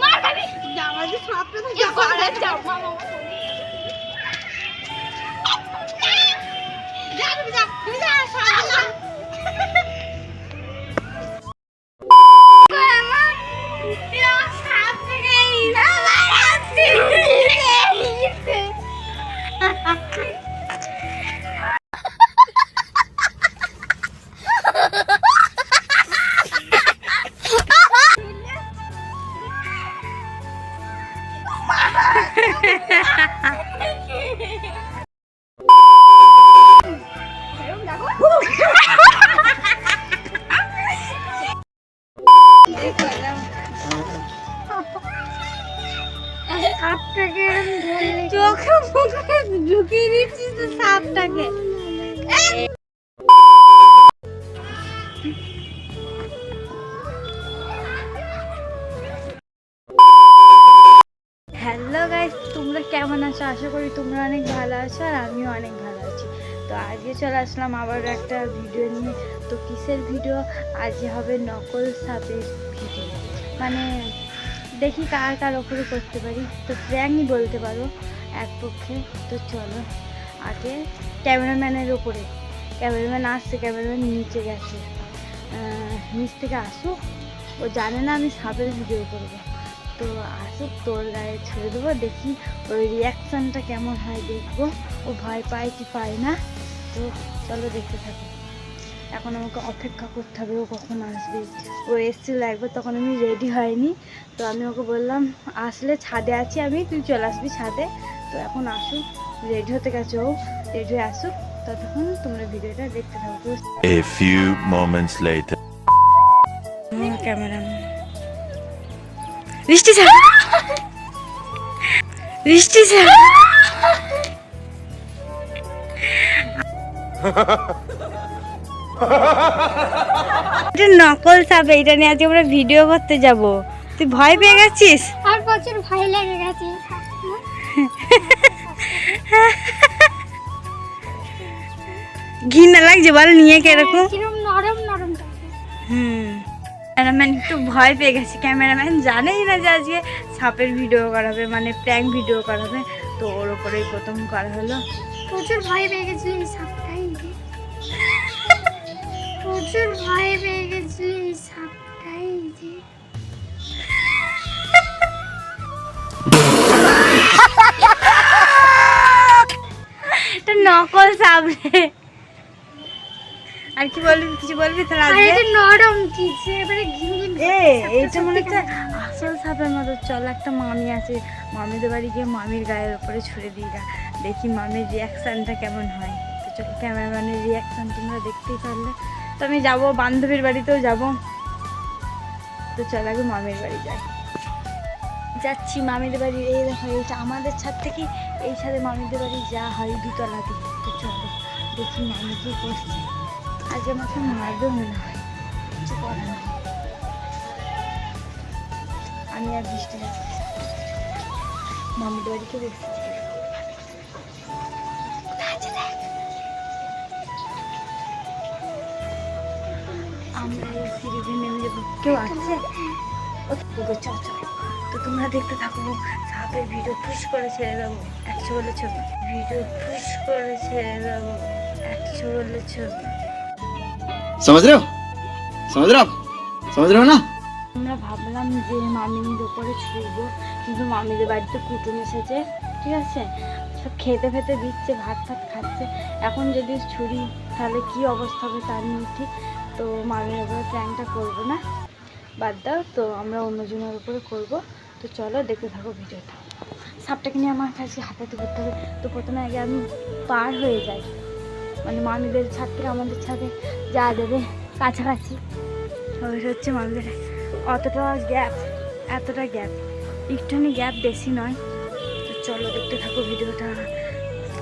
মার খাবি জামা দিয়ে সাপটা তো জামা আশা করি তোমরা অনেক ভালো আছো আর আমিও অনেক ভালো আছি। তো আজকে চলে আসলাম আবার একটা ভিডিও নিয়ে। তো কিসের ভিডিও আজকে হবে নকল সাপের ভিডিও মানে দেখি কার কার ওপরে করতে পারি। তো প্র্যাঙ্কই বলতে পারো এক পক্ষে। তো চলো, আগে ক্যামেরাম্যানের ওপরে ক্যামেরাম্যান আসছে, ক্যামেরাম্যান নিচে গেছে। নিচ থেকে আসুক। ও জানে না আমি সাপের ভিডিও করব। তো আসুক তোর গায়ে ছেড়ে দেবো দেখি ওই রিয়াকশানটা কেমন হয় দেখব। ও ভয় পায় কি পায় না? তো চলো দেখতে থাকো। এখন আমাকে অপেক্ষা করতে হবে ও কখন আসবে। ও এসেছিল একবার তখন আমি রেডি হয়নি। তো আমি ওকে বললাম আসলে ছাদে আছি আমি তুই চলে আসবি ছাদে। তো এখন আসুক রেডি হতে গেছে ও। রেডি হয়ে আসুক ততক্ষণ তোমরা ভিডিওটা দেখতে থাকো। তো বৃষ্টি স্যার। বৃষ্টি স্যার। এটা নকল সাপ এইটা নিয়ে আজকে আমরা ভিডিও করতে যাব। তুই ভয় পেয়ে গেছিস? আর প্রচুর ভয় লেগে গেছে। ঘৃণা লাগছে বল নিয়ে কীরকম কিরম নরম নরম। হুম। ক্যামেরাম্যান একটু ভয় পেয়ে গেছে। ক্যামেরাম্যান জানেই না যে আজকে সাপের ভিডিও করাবে মানে প্র্যাঙ্ক ভিডিও করাবে। তো ওর ওপরেই প্রথম করা হলো। প্রচুর ভয় পেয়ে গেছিল এই সাপটাই প্রচুর ভয় পেয়ে গেছিল এই সাপটাই যে নকল রে। আর কি বলবি কিছু বলবি? তাহলে আজকে? এটা নরম কিছু এবারে ঘিন ঘিন এ এইটা মনে হচ্ছে আসল সাপের মতো চল একটা মামি আছে। মামিদের বাড়ি গিয়ে মামির গায়ের উপরে ছুড়ে দিই গা। দেখি মামির রিয়াকশানটা কেমন হয়। তো চল ক্যামেরাম্যানের রিয়াকশান তোমরা দেখতেই পারলে। তো আমি যাব বান্ধবীর বাড়িতেও যাব। তো চল আগে মামির বাড়ি যাই। যাচ্ছি মামিদের বাড়ি। এই দেখো এইটা আমাদের ছাদ থেকে এই ছাদে মামিদের বাড়ি যা হয় দুতলা দিয়ে। তো চলো দেখি মামি কি করছে। আজকে আমাকে মারবে কিছু করার নেই। আমি আর বৃষ্টি যাচ্ছি মামিদের বাড়িতে বসছি কোথায় আছে দেখ? আমরা এই সিঁড়িতে নেমে যাব। কেউ আসছে চ তো তোমরা দেখতে থাকো সাপের ভিডিও পুশ করে ছেড়ে দেবো। একশো বলে ছবি ভিডিও পুশ করে ছেড়ে দেবো। একশো বলে ছবি समझ रहे हो समझ रहे हो आप समझ रहे हो ना আমরা ভাবলাম যে মামির ওপরে ছুড়বো কিন্তু মামিদের বাড়িতে কুটুম এসেছে ঠিক আছে সব খেতে ফেতে দিচ্ছে ভাত ফাত খাচ্ছে এখন যদি ছুরি তাহলে কি অবস্থা হবে তার নিয়ে ঠিক তো মামির ওপরে প্ল্যানটা করবো না বাদ দাও তো আমরা অন্যজনের উপরে করব তো চলো দেখতে থাকো ভিডিওটা সাপটাকে নিয়ে আমার কাছে হাতাতে করতে হবে তো প্রথমে আগে আমি পার হয়ে যাই মানে মামিদের ছাদ থেকে আমাদের ছাদে যা দেবে কাছাকাছি। ওই হচ্ছে মামিদের অতটা গ্যাপ এতটা গ্যাপ একটুখানি গ্যাপ বেশি নয়। তো চলো দেখতে থাকো ভিডিওটা।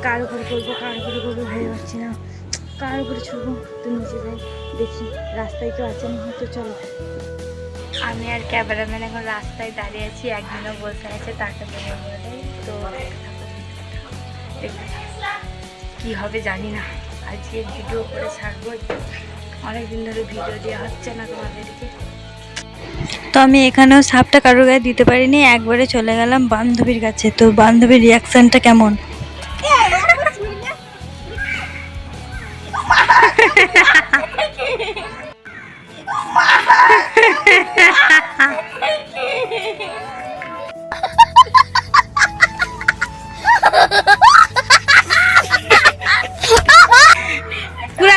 কার উপরে করব কার উপরে করব ভেবে পাচ্ছি না। কার উপরে ছুটবো? তো নিচে যাই দেখি। রাস্তায় কেউ আছে না? তো চলো। আমি আর ক্যামেরাম্যান এখন রাস্তায় দাঁড়িয়ে আছি। একদিনও বসে আছে তাকে তো দেখতে থাকো। কি হবে জানি না। আজকে ভিডিও করে ছাড়বো। অনেক দিন ধরে ভিডিও দেওয়া হচ্ছে না তোমাদেরকে। তো আমি এখানেও সাপটা কারোর গায়ে দিতে পারিনি একবারে চলে গেলাম বান্ধবীর কাছে। তো বান্ধবীর রিয়াকশনটা কেমন? কুড়া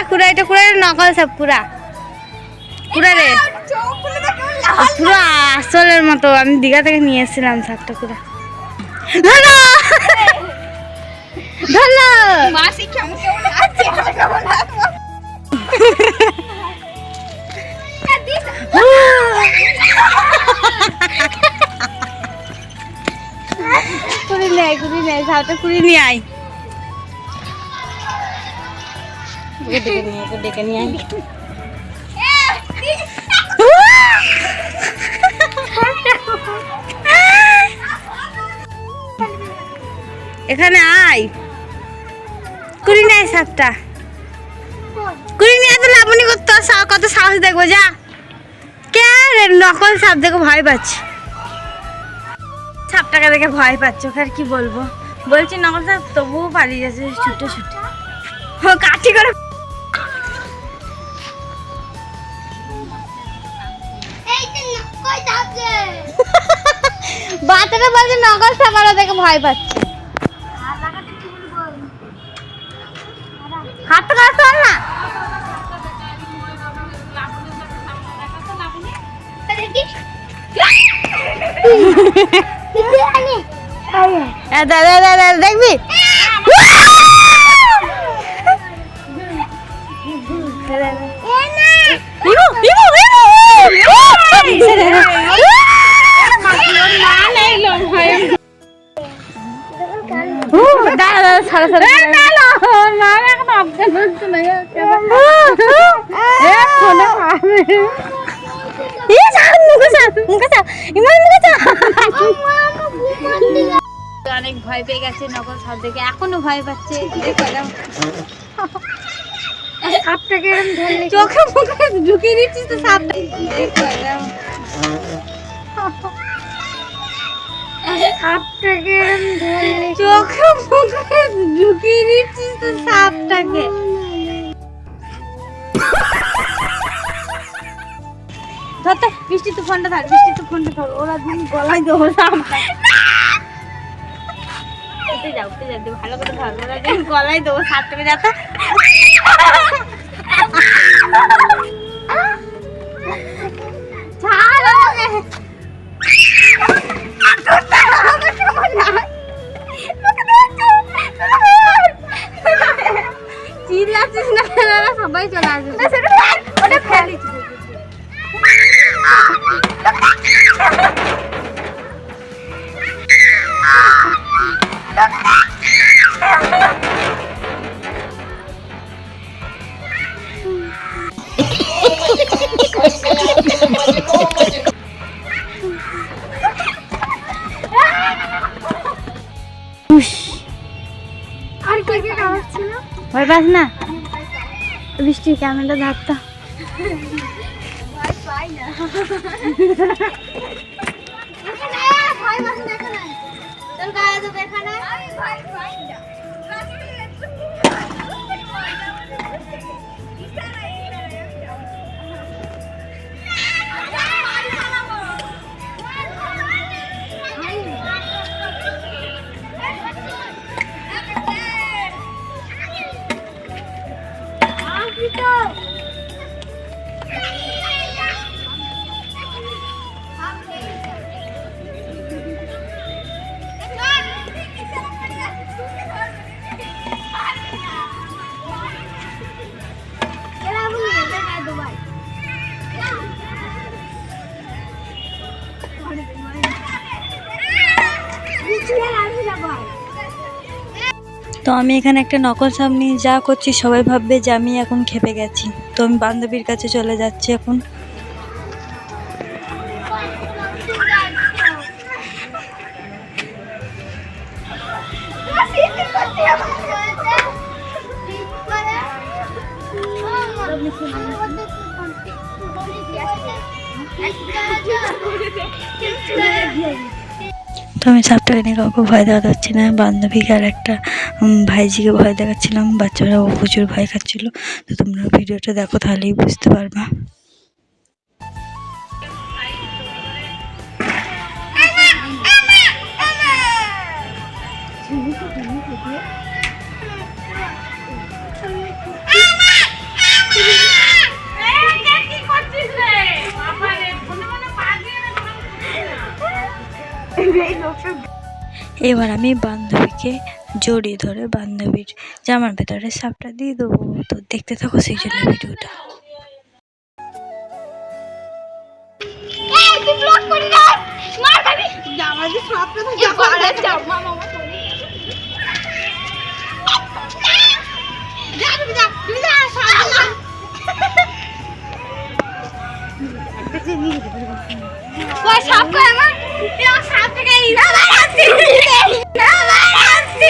কুড়া এটা কুড়া নকল সব কুড়া কুড়া রে। পুরো আসলের মতো আমি দীঘা থেকে নিয়ে এসেছিলাম সাতটা কুড়া ধরো! ধরো! কুড়ি নেয় কুড়ি নেয় সাতটা কুড়ি নিয়ে আয়। এখানে আয়। কুড়ি নেয় সাতটা। কুড়ি নিয়ে তো লাবণী করতো কত সাহস দেখব, যা। কে নকল সাপ, দেখে ভয় পাচ্ছে। সাপটাকে দেখে ভয় পাচ্ছে, ওকে আর কি বলব? বলছি নকল সাপ, তবুও পালিয়ে যাচ্ছে ছুটে ছুটে। ও কাঠি করে বাচ্চাটা বলছে নগর সাপ দেখে ভয় পাচ্ছে। হাতটা কাজ কর না। দেখি আনি এ, দে, দে, দে, দে, দেখবি ভয় পেয়ে গেছে নকল সাপ দেখে এখনও ভয় পাচ্ছে। সাপটাকে চোখে মুখে ঢুকিয়ে দিচ্ছিস তো সাপটা দেখো সাপটাকে চোখে মুখে ঢুকিয়ে দিচ্ছিস তো সাপটাকে। ধর তো, বৃষ্টি ধর বৃষ্টি তুফানটা ধর ওরা দিন গলায় দেবো সাপটা ভালো করে ধর, ওরা গলায় দেবো সাপটাকে যাতে চিল্লাচ্ছিস না সবাই চলে আসবে। ওটা ফেলিস ভয় না। বৃষ্টির ক্যামেরাটা ধরতো এখানে ভয় তো আমি এখানে একটা নকল সাপ নিয়ে যা করছি, সবাই ভাববে যে আমি এখন খেপে গেছি। তো আমি বান্ধবীর কাছে চলে যাচ্ছি এখন। তো আমি সাপটা নিয়ে কাউকে ভয় দেখাতে পারছি না। বান্ধবীকে আর একটা ভাইজিকে ভয় দেখাচ্ছিলাম। বাচ্চারা ও প্রচুর ভয় খাচ্ছিলো। তো তোমরা ভিডিওটা দেখো, তাহলেই বুঝতে পারবা। এবার আমি বান্ধবীকে জড়িয়ে ধরে বান্ধবীর জামার ভেতরে সাপটা দিয়ে দেবো। তো দেখতে থাকো সেই জন্য ভিডিওটা সাপ সাপ থেকে এই আমার হাতে।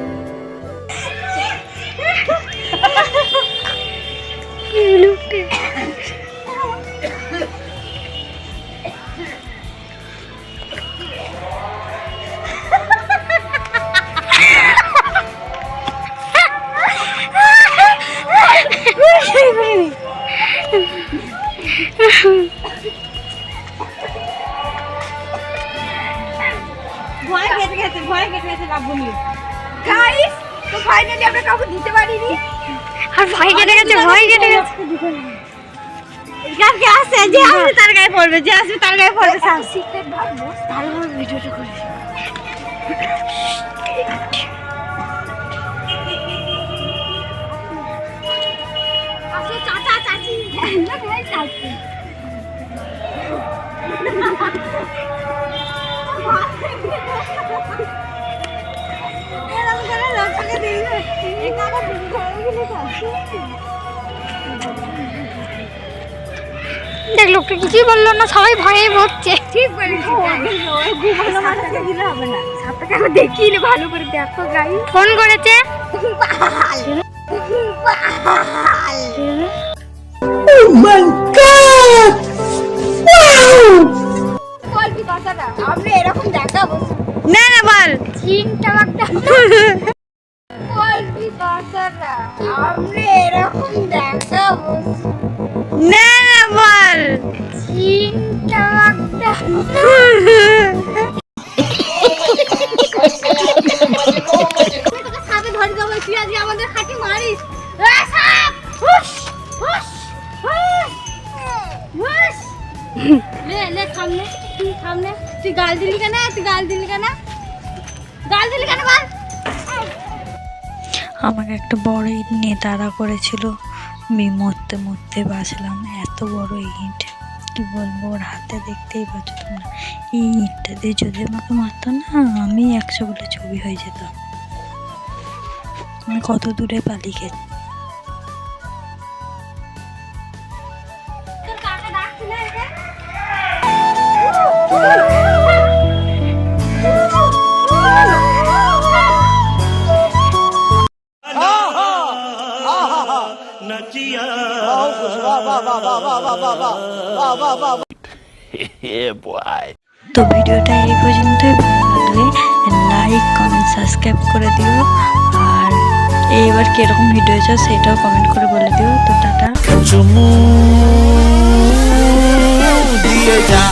কেটে গেছে কালকে আসে যে আসবে তার গায়ে পড়বে যে আসবে তার গায়ে পড়বে সব সিক্রেট ভাববো তারপর ভিডিওটা করিস চাচা চাচি এরকম করে লোকটাকে দিবে একা একা দিবি গেলে দেখ লোকটা কিছুই বলল না সবাই ভয়ে ভরছে। ঠিক বলেছিস ভালো মানুষকে দিলে হবে না। সাপটাকে আমি দেখিয়ে ভালো করে দেখো গাই ফোন করেছে? আমরা এরকম দেখাবো না না বল। চিনটা আমরা এরকম ধরে দেবো আমাদের মারিস সামনে তুই তুই কেন আমাকে একটা বড় ইট নিয়ে তাড়া করেছিল। আমি মরতে মরতে বাঁচলাম, এত বড় ইট। কি বলব, ওর হাতে দেখতেই পাচ্ছ তোমরা। এই ইটটা দিয়ে যদি আমাকে মারতো না, আমি একশো বলে ছবি হয়ে যেতাম। আমি কত দূরে পালিয়ে গেছি। তোর তো ভিডিওটা এই পর্যন্তই ভালো লাগলে লাইক কমেন্ট সাবস্ক্রাইব করে দিও। আর এইবার কীরকম ভিডিও চাও সেটাও কমেন্ট করে বলে দিও। তো টাটা। দিয়ে যা।